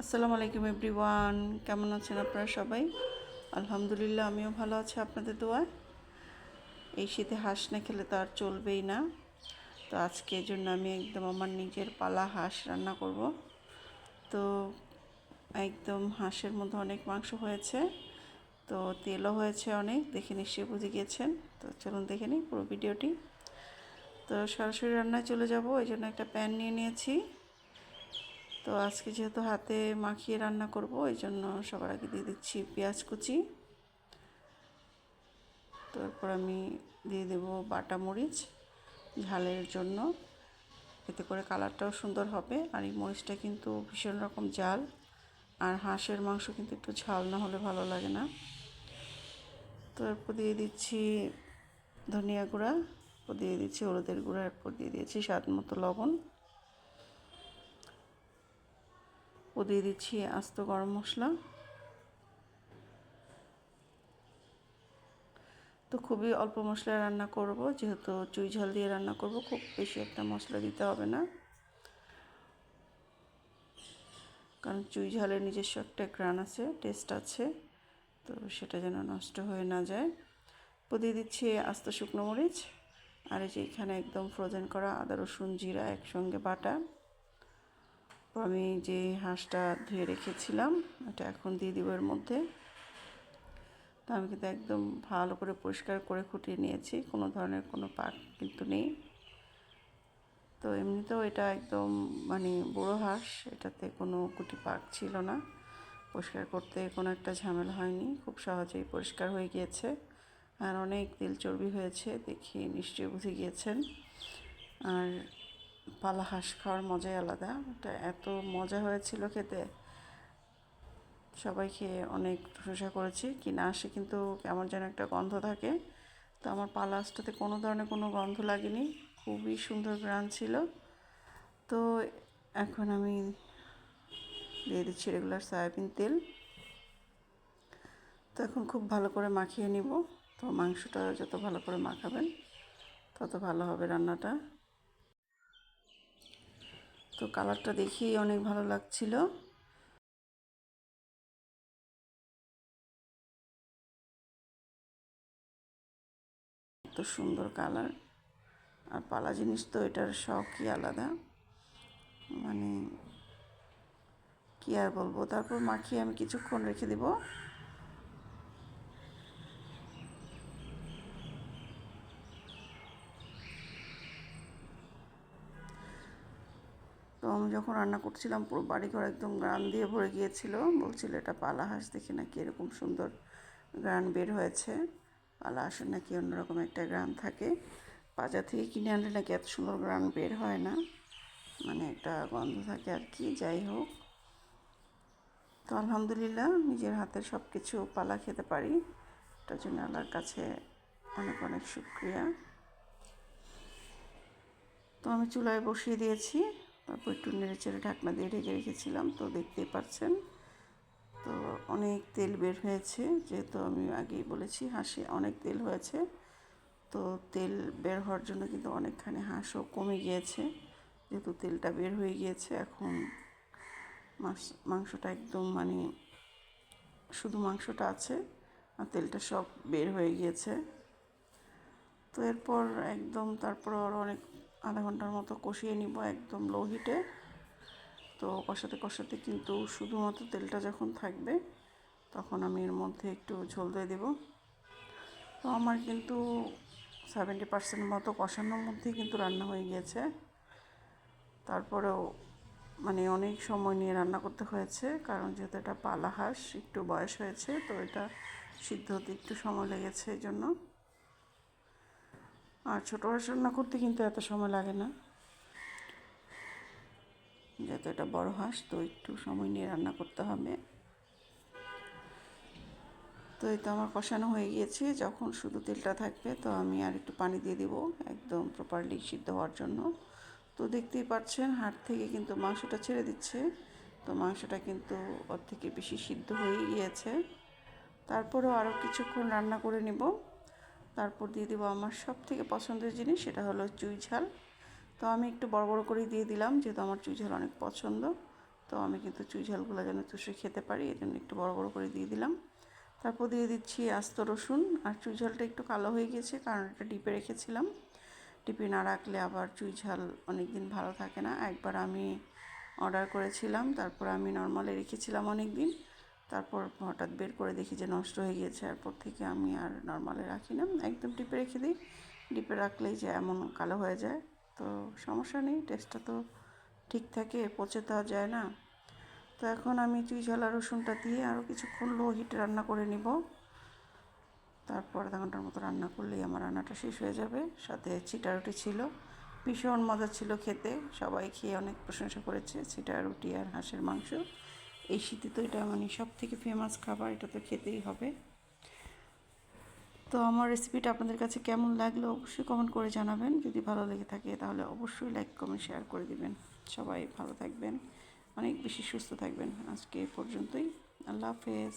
আসসালামু আলাইকুম এভরিওয়ান, কেমন আছেন আপনারা সবাই? আলহামদুলিল্লাহ, আমিও ভালো আছি আপনাদের দোয়ায়। এই শীতে হাঁস না খেলে তো আর চলবেই না। তো আজকে জন্য আমি একদম আমার নিজের পালা হাঁস রান্না করব। তো একদম হাঁসের মধ্যে অনেক মাংস হয়েছে, তো তেলও হয়েছে অনেক, দেখে নিশ্চয়ই বুঝে গিয়েছেন। তো চলুন দেখে নিই পুরো ভিডিওটি। তো সরাসরি রান্নায় চলে যাব, এই জন্য একটা প্যান নিয়ে নিয়েছি। তো আজকে যেহেতু হাতে মাখিয়ে রান্না করব এই জন্য সবার আগে দিয়ে দিচ্ছি পেঁয়াজ কুচি। তারপর আমি দিয়ে দেব বাটা মরিচ ঝালের জন্য। এতে করে কালারটাও সুন্দর হবে আর এই মরিচটা কিন্তু ভীষণ রকম ঝাল আর হাঁসের মাংস কিন্তু একটু ঝাল না হলে ভালো লাগে না। তারপর দিয়ে দিচ্ছি ধনিয়া গুঁড়া দিয়ে দিচ্ছি হলুদের গুঁড়া এরপর দিয়ে দিয়েছি স্বাদ মতো লবণ। ও দিয়ে দিচ্ছি আস্ত গরম মশলা। তো খুবই অল্প মশলা রান্না করব, যেহেতু চুই ঝাল দিয়ে রান্না করব, খুব বেশি একটা মশলা দিতে হবে না। কারণ চুই ঝালের নিজস্ব একটা গ্রান আছে, টেস্ট আছে, তো সেটা যেন নষ্ট হয়ে না যায়। দিয়ে দিচ্ছি আস্ত শুকনো মরিচ, আর এই যে এখানে একদম ফ্রোজেন করা আদা, রসুন, জিরা একসঙ্গে বাটা। আমি যে হাঁসটা ধুয়ে রেখেছিলাম এটা এখন দিয়ে দিব এর মধ্যে। তো আমি কিন্তু একদম ভালো করে পরিষ্কার করে খুঁটিয়ে নিয়েছি, কোনো ধরনের কোনো পাক কিন্তু নেই। তো এমনিতেও এটা একদম মানে বড়ো হাঁস, এটাতে কোনো কুটি পাক ছিল না। পরিষ্কার করতে কোনো একটা ঝামেলা হয়নি, খুব সহজেই পরিষ্কার হয়ে গিয়েছে। আর অনেক তেল চর্বি হয়েছে, দেখি নিশ্চয়ই বুঝে গিয়েছেন। আর পালা হাঁস খাওয়ার মজাই আলাদা। এটা এত মজা হয়েছিল খেতে। সবাই খেয়ে অনেক প্রশংসা করেছি। কিনা আসে কিন্তু কেমন যেন একটা গন্ধ থাকে। তো আমার পালা হাঁসটাতে কোনো ধরনের কোনো গন্ধ লাগেনি। খুবই সুন্দর গ্রান ছিল। তো এখন আমি দিয়ে দিচ্ছি রেগুলার সয়াবিন তেল। তো এখন খুব ভালো করে মাখিয়ে নিব। তো মাংসটা যত ভালো করে মাখাবেন, তত ভালো হবে রান্নাটা। তো কালারটা দেখেই অনেক ভালো লাগছিল। এত সুন্দর কালার। আর পালা জিনিস তো এটার শখই আলাদা। মানে কি আর বলব? তারপর মাখিয়ে আমি কিছুক্ষণ রেখে দেবো। তো আমি যখন রান্না করছিলাম, পুরো বাড়িঘর একদম গ্রান দিয়ে ভরে গিয়েছিল। বলছিল, এটা পালা হাঁস, দেখি নাকি এরকম সুন্দর গ্রান বের হয়েছে। পালা হাঁসের নাকি অন্যরকম একটা গ্রান থাকে। বাজার থেকে কিনে আনলে নাকি এত সুন্দর গ্রান বের হয় না। মানে একটা গন্ধ থাকে আর কি, যাই হোক। তো আলহামদুলিল্লাহ, নিজের হাতে সব কিছু পালা খেতে পারি। এটার জন্য আল্লাহর কাছে অনেক অনেক শুক্রিয়া। তো আমি চুলায় বসিয়ে দিয়েছি। তারপর একটু নেড়ে চেড়ে ঢাকনা দিয়ে ঢেকে রেখেছিলাম, তো দেখতেই পাচ্ছেন তো অনেক তেল বের হয়েছে, যেহেতু আমি আগেই বলেছি হাঁসে অনেক তেল হয়েছে। তো তেল বের হওয়ার জন্য কিন্তু অনেকখানি হাঁসও কমে গিয়েছে, যেহেতু তেলটা বের হয়ে গিয়েছে। এখন মাংসটা একদম মানে শুধু মাংসটা আছে আর তেলটা সব বের হয়ে গিয়েছে। তো এরপর একদম তারপর আরও অনেক আধা ঘণ্টার মতো কষিয়ে নিব একদম লো হিটে তো কষাতে কষাতে কিন্তু শুধুমাত্র তেলটা যখন থাকবে, তখন আমি এর মধ্যে একটু ঝোল দিয়ে দেবো। তো আমার কিন্তু সেভেন্টি পার্সেন্ট মতো কষানোর মধ্যেই কিন্তু রান্না হয়ে গিয়েছে। তারপরেও মানে অনেক সময় নিয়ে রান্না করতে হয়েছে, কারণ যেহেতু এটা পালা হাঁস একটু বয়স হয়েছে, তো এটা সিদ্ধ হতে একটু সময় লেগেছে, এই জন্য। আর ছোটো রান্না করতে কিন্তু এত সময় লাগে না। যেহেতু এটা বড় হাঁস, তো একটু সময় নিয়ে রান্না করতে হবে। তো এই তো আমার কষানো হয়ে গিয়েছে। যখন শুধু তেলটা থাকবে, তো আমি আর একটু পানি দিয়ে দিব একদম প্রপারলি সিদ্ধ হওয়ার জন্য। তো দেখতেই পাচ্ছেন হাট থেকে কিন্তু মাংসটা ছেড়ে দিচ্ছে। তো মাংসটা কিন্তু থেকে বেশি সিদ্ধ হয়ে গিয়েছে। তারপরেও আরও কিছুক্ষণ রান্না করে নেব। তারপর দিয়ে দেবো আমার সব থেকে পছন্দের জিনিস, সেটা হলো চুই ঝাল। তো আমি একটু বড় বড় করে দিয়ে দিলাম, যেহেতু আমার চুই ঝাল অনেক পছন্দ। তো তো আমি কিন্তু চুই ঝালগুলো যেন চুষে খেতে পারি এই জন্য একটু বড় বড় করে দিয়ে দিলাম। তারপর দিয়ে দিচ্ছি আস্ত রসুন, আর চুই ঝালটা একটু কালো হয়ে গেছে, কারণ এটা ডিপে রেখেছিলাম। ডিপে না রাখলে আবার চুই ঝাল অনেক দিন ভালো থাকে না। একবার আমি অর্ডার করেছিলাম, তারপর আমি নর্মালে রেখেছিলাম অনেক দিন তারপর হঠাৎ বের করে দেখি যে নষ্ট হয়ে গিয়েছে, এরপর থেকে আমি আর নর্মালে রাখি না। একদম ডিপে রেখে দিই। ডিপে রাখলেই যে এমন কালো হয়ে যায়। তো সমস্যা নেই টেস্টটা তো ঠিক থাকে, পচে তো যায় না। তো এখন আমি চুই ঝালা রসুনটা দিয়ে আরও কিছুক্ষণ লো হিটে রান্না করে নিব। তারপর আধা ঘণ্টার মতো রান্না করলেই আমার রান্নাটা শেষ হয়ে যাবে। সাথে চিটা রুটি ছিল। ভীষণ মজা ছিল খেতে। সবাই খেয়ে অনেক প্রশংসা করেছে। চিটা রুটি আর হাঁসের মাংস। এই শীতে তো এটা মানে সব থেকে ফেমাস খাবার, এটা তো খেতেই হবে। তো আমার রেসিপিটা আপনাদের কাছে কেমন লাগল অবশ্যই কমেন্ট করে জানাবেন। যদি ভালো লেগে থাকে তাহলে অবশ্যই লাইক কমেন্ট শেয়ার করে দিবেন। সবাই ভালো থাকবেন, অনেক বেশি সুস্থ থাকবেন। আজকে পর্যন্তই। আল্লাহ হাফেজ।